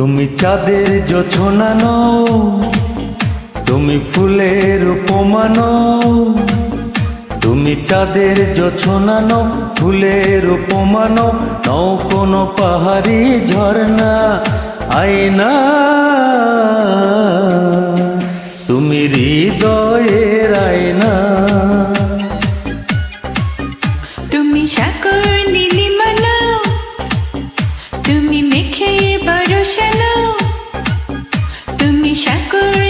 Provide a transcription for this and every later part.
তুমি চাঁদের জোছনা তুমি ফুলের উপমা তুমি চাঁদের জোছনা ফুলের উপমা নও কোনো পাহাড়ি ঝর্ণা, আয়না। তুমি হৃদয়ের আয়না। বরসালা তুমি সাগর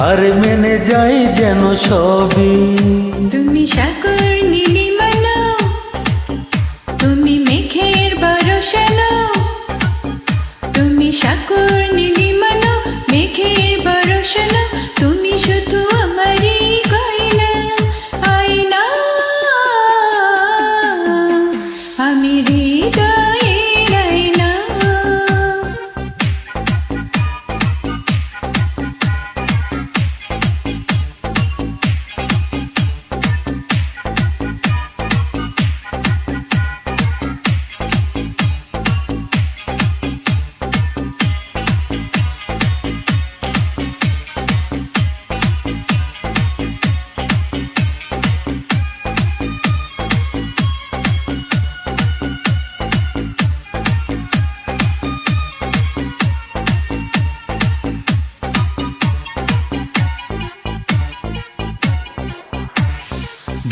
হার মেনে যাই যেন সবই।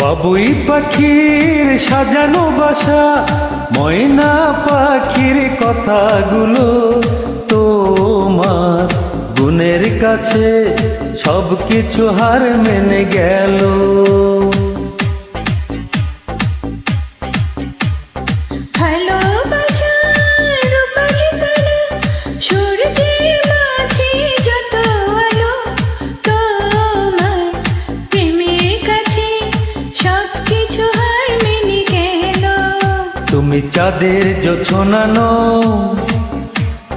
বাবুই পাখির সাজানো বাসা, ময়না পাখির কথাগুলো তোমার গুণের কাছে সব কিছু হার মেনে গেল। তারা তুমি চাঁদের জোছনা নও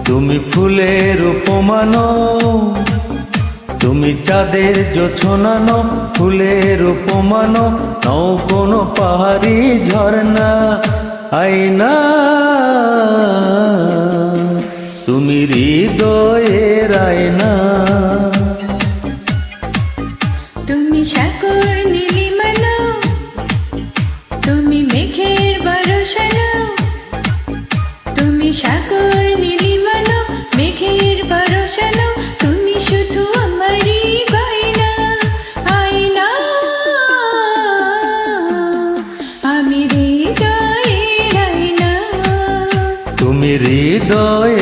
তুমি ফুলের উপমা নও তুমি চাঁদের জোছনা নও ফুলের উপমা নও কোনো পাহাড়ি ঝর্ণা, আয়না। তুমি হৃদয়ের আয়না। তুমি সাগর নীলিমালা, তুমি মেঘের তুমি সাগর নীলিমালো মেঘের বরসালো তুমি শুধু আমারই গয়না আয়না। আমি হৃদয়ের আয়না। হৃদয়